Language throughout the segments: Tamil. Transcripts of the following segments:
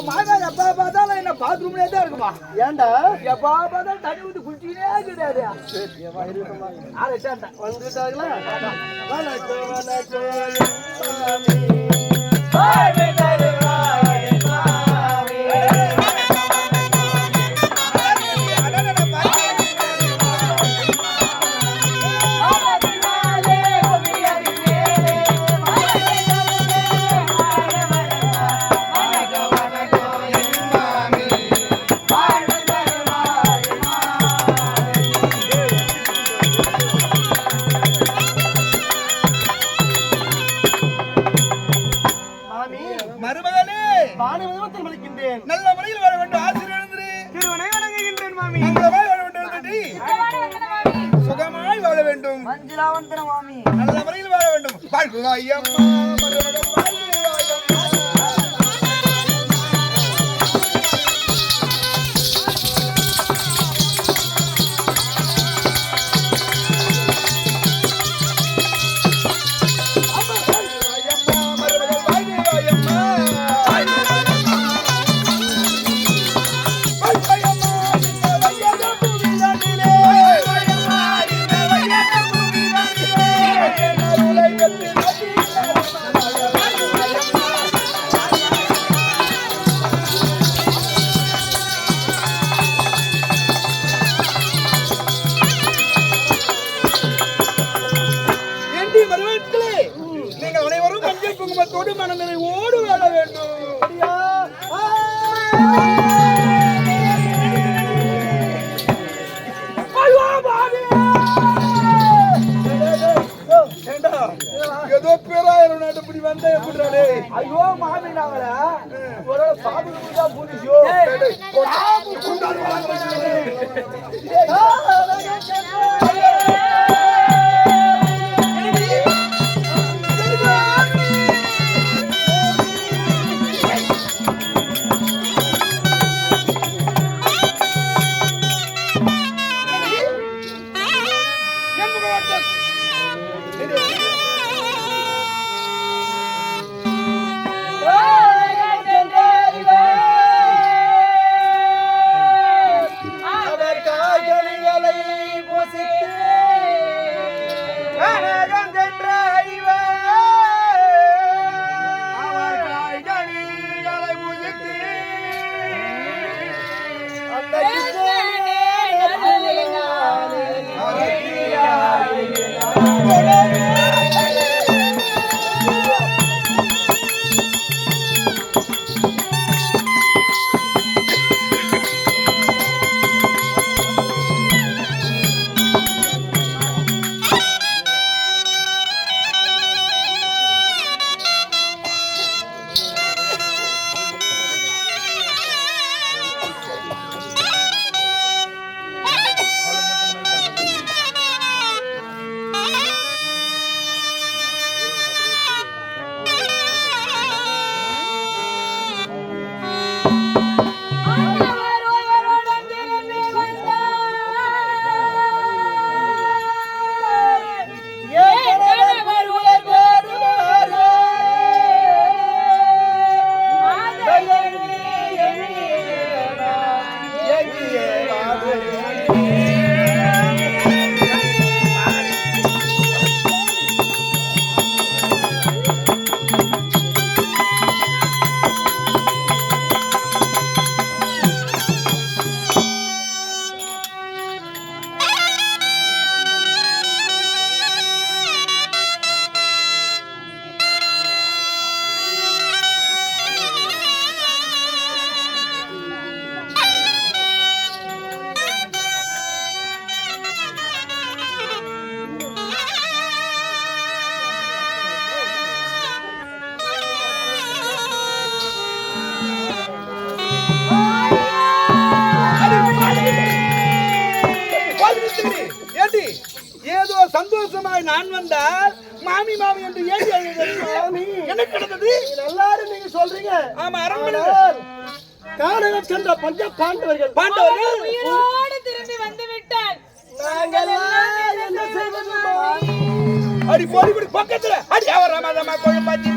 உங்க மாதா எப்ப பார்த்தாலும் என்ன பாத்ரூம்லயே தான் இருக்குமா? ஏன்டா எப்ப பார்த்தாலும் தண்ணி ஊத்தி குளிச்சுக்கிட்டே கிடையாது வந்துட்டாங்களா? I am. para la Tá? பஞ்ச பாண்டவர்கள். பாண்டவர்கள். உயிரோடு திரும்பி வந்து விட்டால் நாங்கள் என்ன செய்வது அடி போடி பக்கத்துல. அடி. அவரமாதமா கொழும்பாச்சி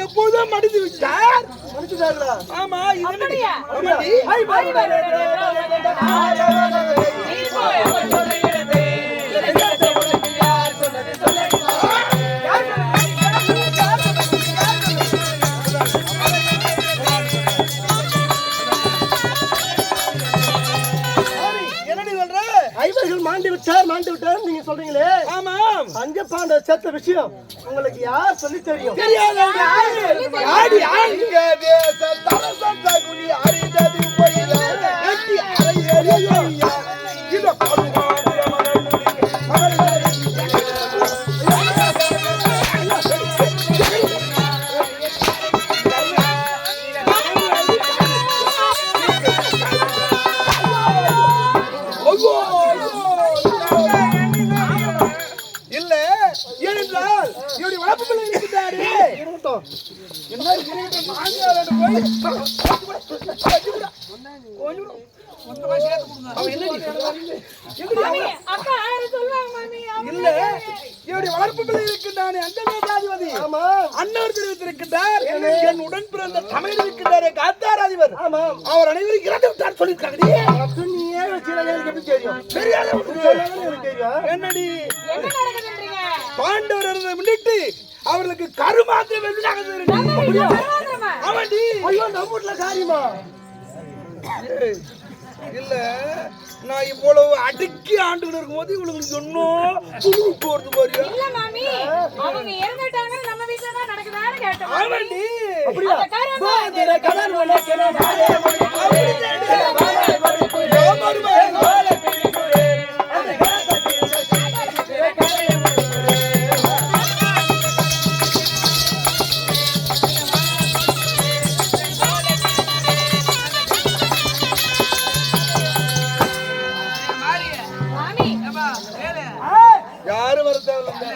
எப்போதும் மடிச்சு விட்டார் ஆமா இது சொல்றீங்களே? ஆமாம் பஞ்ச பாண்ட சேர்த்த விஷயம் உங்களுக்கு யார் சொல்லி தெரியும்? தெரியாதவங்க பாண்டவர் முன்னிட்டு அவர்களுக்கு கருமாத்திரம் பரவாயில்லம்மா. அவன்டி ஐயோ நம்ம வீட்டுல காரியமா இல்ல நான் இவ்வளவு அடுக்கி ஆண்டுகள் இருக்கும்போது இவங்களுக்கு சொன்னோம் புழு போறது பாரியா இல்ல மாமி அவங்க இறந்துட்டாங்க நம்ம வீட்டுல தான் நடக்குதான்னு கேட்டோம் அப்படியா பாதிர யாரும் வர தேவையில்ல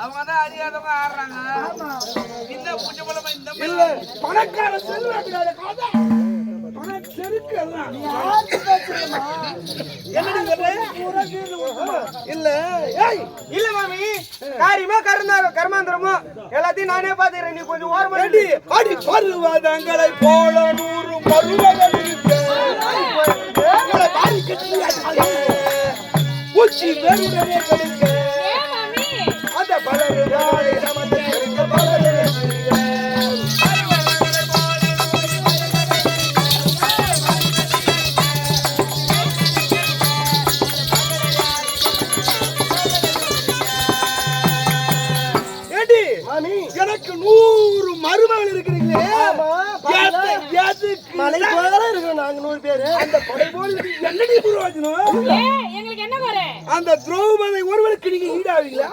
அவங்கதான் அறியாதவங்க ஆடுறாங்க. இந்த பூஜை மூலமா இந்த இல்ல. பணக்கார செல்வாக்குறாரு காதா பண செருக்கு எல்லாம். இல்ல. ஏய் இல்ல மாமி. காரியமா கருந்தா கர்மாந்திரமோ எல்லாத்தையும் நானே பாத்துக்கிறேன் நீ கொஞ்சம் ஓரமா அடி அடி பருவதங்களை போல நூறு பருவங்கள் இருக்க பலரே ஏடி மாமி. எனக்கு நூறு மருமகள் இருக்கிறீங்களே. மலை போல இருக்கோம் நாங்க நூறு பேரு. அந்த படை போல். என்னடி பிரயோஜனம் என்ன குறை? அந்த திரௌபதி ஒருவருக்கு நீங்க ஈடாவீங்களா.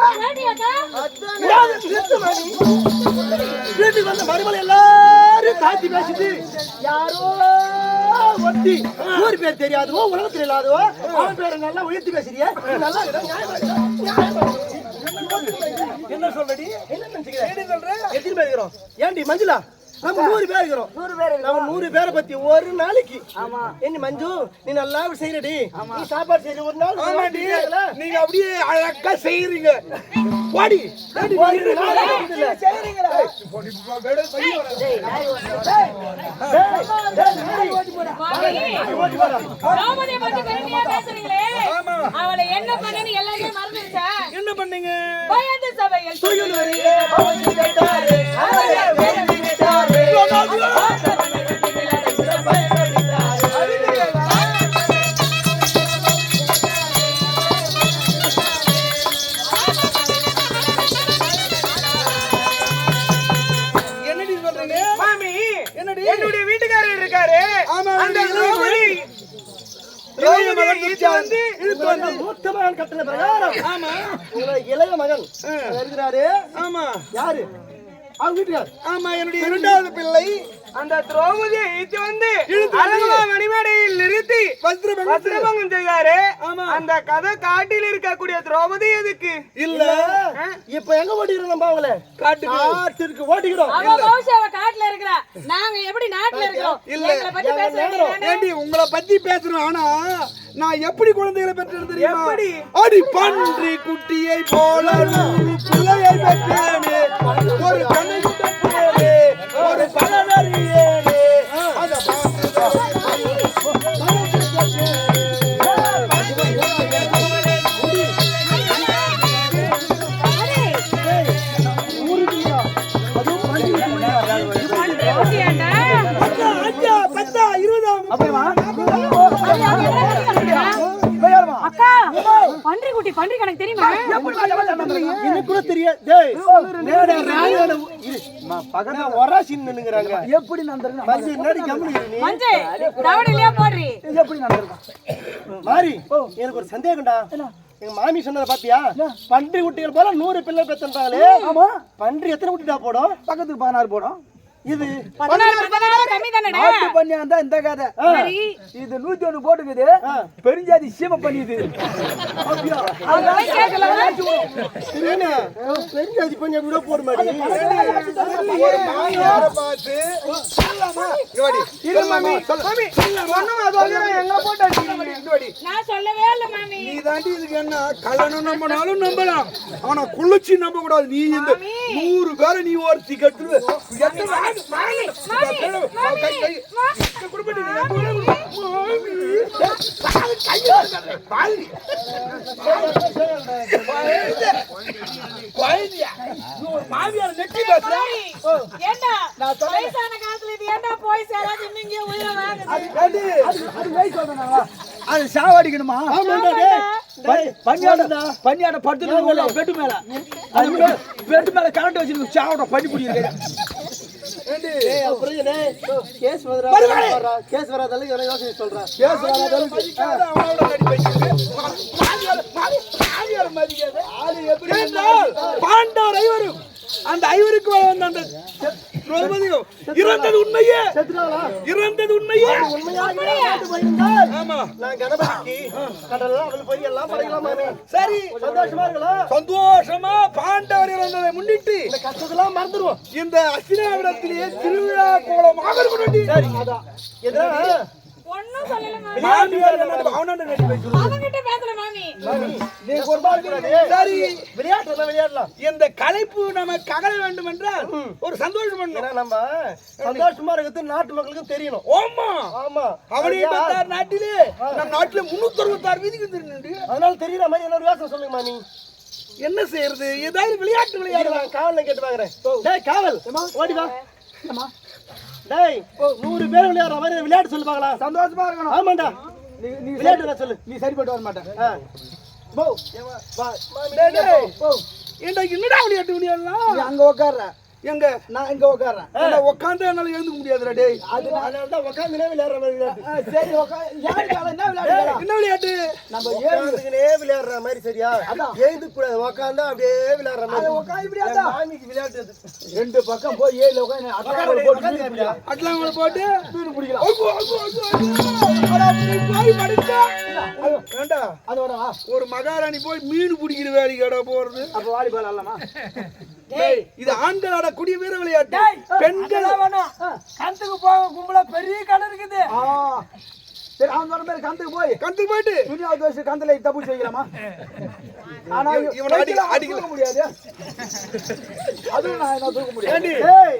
வீட்டுக்கு வந்த மருமலை எல்லாரும் தாத்தி பேசிட்டு யாரோ ஒத்தி ஊர் பேர் தெரியாதவோ உலகத்தில் இல்லாதவோ அவன் பேரை நல்லா உயர்த்தி பேசுறிய. நல்லா? என்ன சொல்றடி? என்ன நினைச்சுக்கிற? என்ன சொல்ற? எத்தனை பேர் இருக்கிறோம். ஏண்டி மஞ்சுளா? நம்ம நூறு பேர் இருக்கிறோம். நூறு பேர் நம்ம நூறு பேரை பத்தி ஒரு நாளைக்கு. ஆமா. என்ன மஞ்சு நீ நல்லா செய்யறடி நீ சாப்பாடு செய்யற ஒரு நாள்? நீங்க அப்படியே அழகா செய்யறீங்க பாடி அவளை என்ன மறந்துருச்சா? என்ன பண்ணீங்க? பயந்து சபையில் என்னுடைய வீட்டுக்காரர் இருக்காரு. அந்த திரௌபதி இளைய மகன் வந்து இழுத்து வந்த மூத்த மகன் கட்டளை பிரகாரம். ஆமா. இளைய மகன். இருக்கிறாரு. ஆமா. யாரு? அவங்க வீட்டுக்கார் ஆமா என்னுடைய இரண்டாவது பிள்ளை. அந்த திரௌபதியை இழுத்து வந்து அரண்மனை மணிமேடையில் நிறுத்தி வஸ்திரபங்கம் செய்தாரு. ஆமா. அந்த கதை காட்டில் இருக்கக்கூடிய திரௌபதி எதுக்கு? இல்ல. இப்ப எங்க ஓட்டிக்கிறோம் நம்ம அவங்கள? காட்டுக்கு. அவ காட்டுல இருக்கிறா. நாங்க எப்படி நாட்டுல இருக்கிறோம்? இல்ல. உங்களை பத்தி பேசுறோம். ஆனா நான் எப்படி குழந்தைகளை பெற்றேன் தெரியுமா? எப்படி? அடி பன்றி குட்டியை போல எப்படி நடந்திருக்கு? மச்சி என்னடி கம்பெனி நீ மஞ்சு தவணையிலேயே போடுறி? எப்படி நடந்திருக்கும் மாறி எனக்கு ஒரு சந்தேகம்டா. எங்க மாமி சொன்னதை பாத்தியா? பன்றி குட்டிகள் போல நூறு பிள்ளை பெத்தன்றாங்களே. ஆமா. பன்றி எத்தனை குட்டிடா போடும்? பக்கத்துக்கு பதினாறு போடும். இது பண்ணியா இந்த கதை. சரி. இது நூத்தி ஒண்ணு போட்டுக்குது பெருஞ்சாதி சீம பண்ணிது. பெருஞ்சாதி பண்ணி அப்படியே போடு ஒரு நம்பலாம். ஆனா குளிச்சு நம்ப கூடாது நீ இந்த நூறு பேரை நீ ஒருத்தி கட்டுரு மாமியார் நெட்டி பேசுற? மாமி, ஏண்டா? வயசான காலத்துல இது ஏண்டா போய் சேராது? இன்னும் இங்கே உயிரை வாங்குது. அது அது வயசு சொல்றேனா அது சாவடிக்கணுமா? பன்னியாட பன்னியாட படுத்து பெட்டு மேல. அது பெட்டு மேல கரண்ட் வச்சிருக்கு சாவட பண்ணி பிடிக்கிறது கேஸ் வராத? கேஸ் வராதால இவனை யோசனை சொல்றேன் மதிக்காத. ஏனென்றால் பாண்டவர் ஐவரும். அந்த ஐவருக்கு வந்த அந்த திரௌபதியும் இறந்தது உண்மையே? இறந்தது உண்மையே? ஆமா. நான் கணபதிக்கு கடலாம் அவள் போய் எல்லாம் படைக்கலாம் மாமி. சரி. சந்தோஷமா இருக்கலாம் சந்தோஷமா பாண்டவர் இறந்ததை முன்னிட்டு இந்த கஷ்டத்தெல்லாம் மறந்துடுவோம் இந்த அஸ்தினாவிடத்திலேயே திருவிழா கோலமாக இருக்கணும் சரி அதான். எதனா ஒண்ணும் சொல்லல மாமி. அவங்கிட்ட பேசல மாமி. நீ ஒரு சரி. விளையாடலாம். இந்த கலைப்பு நமக்கு அகல வேண்டும் என்றால் ஒரு சந்தோஷம் பண்ணணும் நம்ம சந்தோஷமா இருக்கிறது நாட்டு மக்களுக்கும் தெரியணும். ஓமா ஆமா. அவனை பெற்றார் நாட்டிலே. முன்னூத்தி அறுபத்தாறு வீதிக்கு தெரிஞ்சு அதனால தெரியற மாதிரி என்ன யோசனை சொல்லுங்க மாமி. என்ன செய்யறது? ஏதாவது விளையாட்டு விளையாடலாம். நான் காவல்ல கேட்டு டேய் காவல். ஓடி வா. டேய் நூறு பேர் விளையாடுற மாதிரி விளையாட்டு சொல்லு பார்க்கலாம். சந்தோஷமா இருக்கணும். ஆமாண்டா. நீ நீ விளையாட்டு விளையாட சொல்லு. நீ சரிப்பட்டு வர மாட்டேன். போ. என்னடா விளையாட்டு விளையாடலாம்? அங்க உட்கார்ற எங்க நான் இங்க உட்கார்றேன் ஏண்டா உட்காந்து என்னால எழுந்துக்க முடியாதுடா டேய் அது அதனால தான் உட்காந்துனே விளையாடுற மாதிரி சரி என்ன விளையாடுறா என்ன விளையாட்டு நம்ம ஏழு உட்காந்துக்கினே விளையாடுற மாதிரி சரியா எழுந்து கூடாது உட்காந்தா அப்படியே விளையாடுற மாதிரி உட்காந்து விளையாட்டு அது. ரெண்டு பக்கம் போய் ஏழு உட்காந்து அட்லாவோட போட்டு மீன் பிடிக்கலாம் அட்லாங்களை போட்டு மீன் பிடிக்கலாம் ஐயோ, ஐயோ, ஐயோ, ஐயோ. அடா, நீ போய் படுத்தா. ஏண்டா அதோட வா ஒரு மகாராணி போய் மீன் பிடிக்கிற வேலைக்கடா போறது அப்ப வாலிபால் ஆடலாமா இது ஆண்கள் ஆடக்கூடிய வீர விளையாட்டு. பெண்கள். கந்துக்கு போக கும்பலா பெரிய கடை இருக்குது. சரி அவன் சொன்ன மாதிரி கந்துக்கு போய். கந்து போயிட்டு. துணியாவது வயசு கந்துல தப்பு வைக்கலாமா ஆனா இவன் அடிக்கல. தூக்க முடியாது. அதுவும் நான் என்ன தூக்க முடியாது.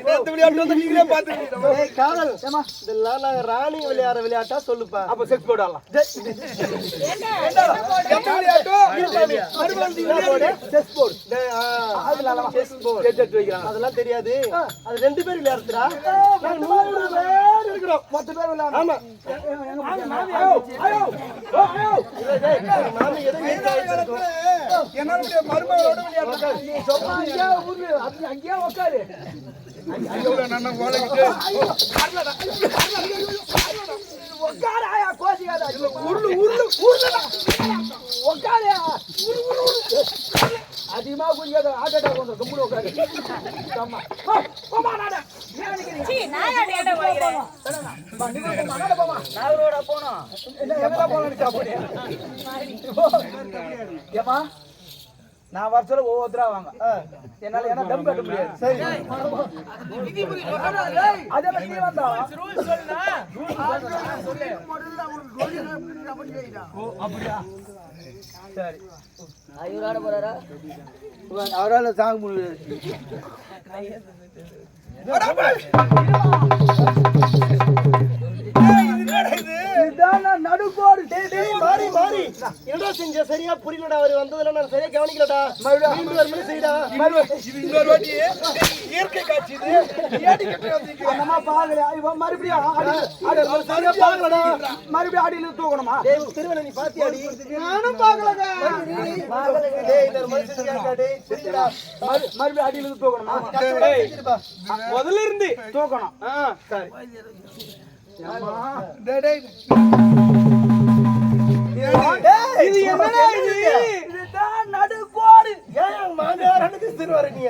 நேத்து விளையாட்டு வந்து நீங்களே பார்த்துருக்கீங்க ஏய், காவல் ஏமா இதெல்லாம் நாங்க ராணி விளையாடுற விளையாட்டா சொல்லுப்பா. அப்ப செக்ஸ் போட்டு ஆடலாம். எந்த விளையாட்டோ? மறுபடியும் விளையாடு. செஸ் போர்டு டேய், ஆ, அதுல ஆடலாம் chess board. செட் எடுத்து வைக்கிறாங்க அதெல்லாம் தெரியாது. அது ரெண்டு பேர் விளையாடுறா நாங்க நூறு பேர் இருக்கிறோம் மொத்த பேர் விளையாடலாம் ஆமா. ஐயோ ஐயோ ஓ, ஐயோ டேய், டேய், மருமகளோட அங்கேயே உருளு, உருளுடா. உட்காரு. அதிகமா குடிக்காத ஹார்ட் அட்டாக் வந்து கும்பிடு உட்காரு ஆமா போமா? சீ. என்ன, சாப்பிடு. நான் வருஷத்துல ஒவ்வொருத்தரா வாங்க. என்னால ஏன்னா தம் கட்ட முடியாது. சரி. அதே மாதிரி நீ வந்தா. ஓ, அப்படியா? சரி. அவரால் முடியாது இது என்னடா இது? இதான் நான் நடுக்கோடு டேய், மாறி மாறி. என்னடா செஞ்ச? சரியா புரியலடா அவர் வந்ததுல நான் சரியா கவனிக்கலடா. மீண்டும் ஒரு முறை செய்டா இது இன்னொரு வாட்டி இயற்கை காட்சி இது. ஏடி கட்டி வந்தீங்க அம்மா பாக்கலையா? இவன் மறுபடியும் ஆடி ஆடி சரியா பாக்கலடா. மறுபடியும் ஆடியில தூக்கணுமா? டேய் திருவண்ண நீ நானும் டேய் டேய் சரிடா மறுபடியும் ஆடியில தூக்கணுமா? முதல்ல இருந்து தூக்கணும். ஆ, சரி. இது என்னடா இது இதுதான் நடுக்கோடு ஏன் மாமியார் அனுக்கு திருவாரு நீ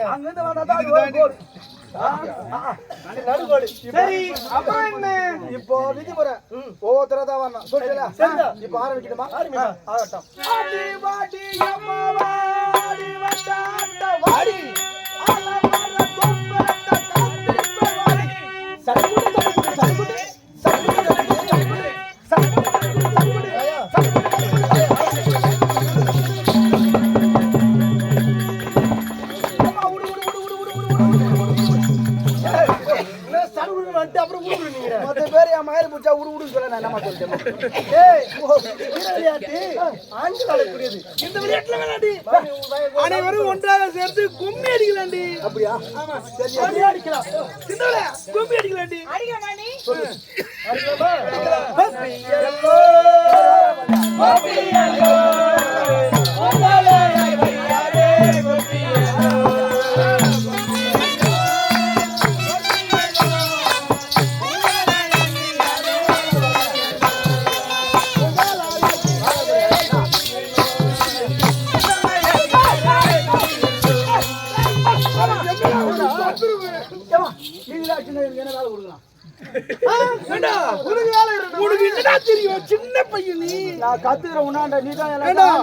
சரி அப்புறம் என்ன இப்போ விதிமுறை ஒவ்வொருத்தரா தான் வரணும் சொல்லுங்க இப்போ ஆரம்பிக்கணுமா ஆரம்பிக்கலாம் ஆகட்டும் விளையாட்டு ஆண்கள் ஆடக்கூடியது இந்த விளையாட்டுல விளையாடி அனைவரும் ஒன்றாக சேர்த்து கும்மி அடிக்கலாண்டி. அப்படியா? ஆமா. அப்படியே அடிக்கலாம். சின்னவளே கும்மி அடிக்கலாண்டி. அடிக்கலாமா? பப்பி எல்லோ ஏம்மா, தெரியும்? சின்ன பையன் நீ. நான் கத்துக்கிற உன்னாண்ட நீ தான்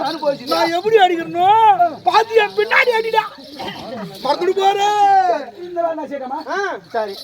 அனுபவிச்சு நான் எப்படி அடிக்கணும் பாத்தி என் பின்னாடி அடிடா. மறந்துட்டு போற. இந்த வேலை நான் செய்யணுமா சரி.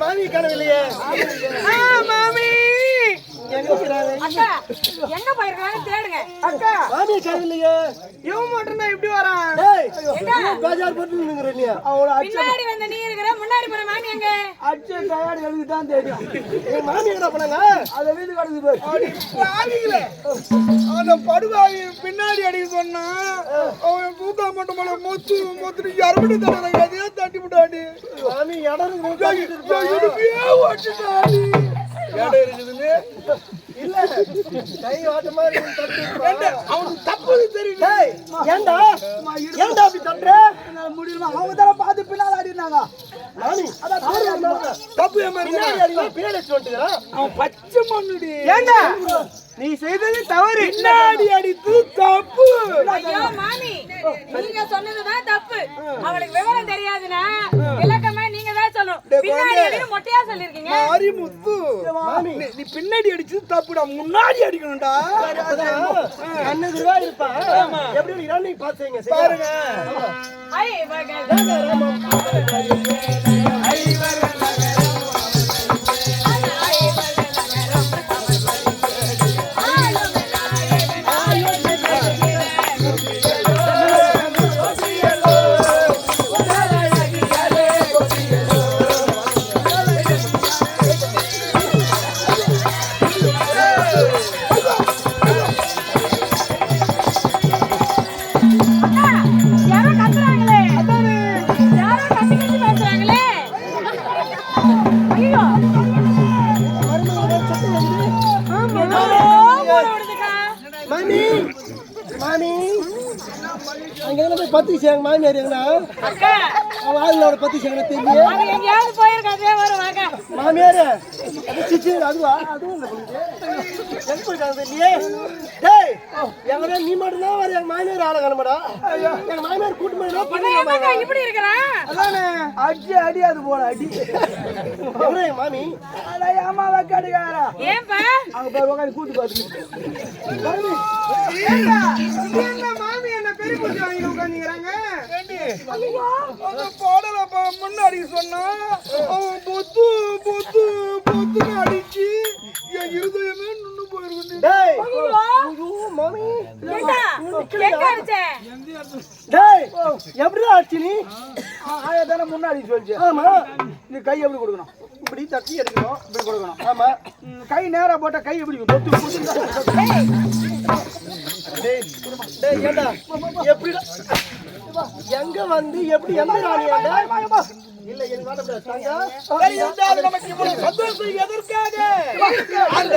மாமி காணவில்லையே மாமி எங்க போயிருக்காங்க தேடுங்க அக்கா மாமி காணவில்லையே இவன் மட்டும் தான் இப்படி வரான்? பேஜார் போட்டு நின்னுங்கற நீ அவளை பின்னாடி வந்த நீ இருக்கிற முன்னாடி போன மாமி அச்ச டயர்டு எனக்கு தான் தெரியும். எங்க மாமி என்ன பண்ணாங்க? அதை வீடு கடந்து போய். அடி பாவிங்களே அந்த படுவாவி பின்னாடி அடிக்க சொன்னா அவன் மட்டும் போல மொத்து மொத்து யாருமே தர அதே தட்டி விட்டாடி. மாமி இடம் இருக்கு ஓட்டுட்டாடி. இடம் இருக்குதுன்னு இல்ல. கை ஆட்டமா அப்படி தப்புற? முடியுமா அவங்க தர பார்த்து பின்னால் ஆடினாங்க தப்பு அவன் பச்சை மண்ணுடி. ஏண்டா? நீ செய்தது தவறு. பின்னாடி அடித்து தப்பு. ஐயோ மாமி. நீங்க சொன்னதுதான் தப்பு. அவளுக்கு விவரம் தெரியாதுன்னா சொல்லணும் பின்னாடி அடின்னு மொட்டையா சொல்லிருக்கீங்க மாரிமுத்து மாமி நீ- பின்னாடி அடிச்சது தப்புடா. முன்னாடி அடிக்கணும்டா. இருப்பா. எப்படி இருக்கிறான்னு நீங்க பாத்துங்க பாருங்க. ஐ அங்கே எங்கே போய் பத்து சேங்க மாமியார் எங்கண்ணா அவன் ஆளுங்களோட பத்து சேங்கண்ணா தெரியும் மாமியார் சிச்சி அதுவா? அதுவும் இல்லை நீ மட்டும்தான் வர எங்க மாமியார் ஆளை காணமாடா? எங்க மாமியார் கூட்டு மட்டும் இப்படி இருக்கிறான் அதானே? அடி அடி அது போல அடி. எவ்வளோ எங்க மாமி? அடா ஏமா வக்காடுக்காரா ஏன்பா? அவங்க பேர் கூட்டு பார்த்துட்டு பெரிய பூச்சி வாங்கி உட்காந்துக்கிறாங்க பாடல முன்னாடி சொன்னா அவன் பொத்து பொத்து பொத்துன்னு அடிச்சு என் இருதயமே டேய். எப்படிடா ஆச்சு நீ? ஆயா தானே முன்னாடி சொல்லிச்சு. ஆமா. இந்த கை எப்படி கொடுக்கணும்? இப்படி தட்டி எடுக்கணும் இப்படி கொடுக்கணும். ஆமா. கை நேரா போட்டா கை எப்படி பொத்து எப்படிடா எங்க வந்து எப்படி எந்த ராணியாண்டா இல்ல சந்தோஷம் எதற்காக? அந்த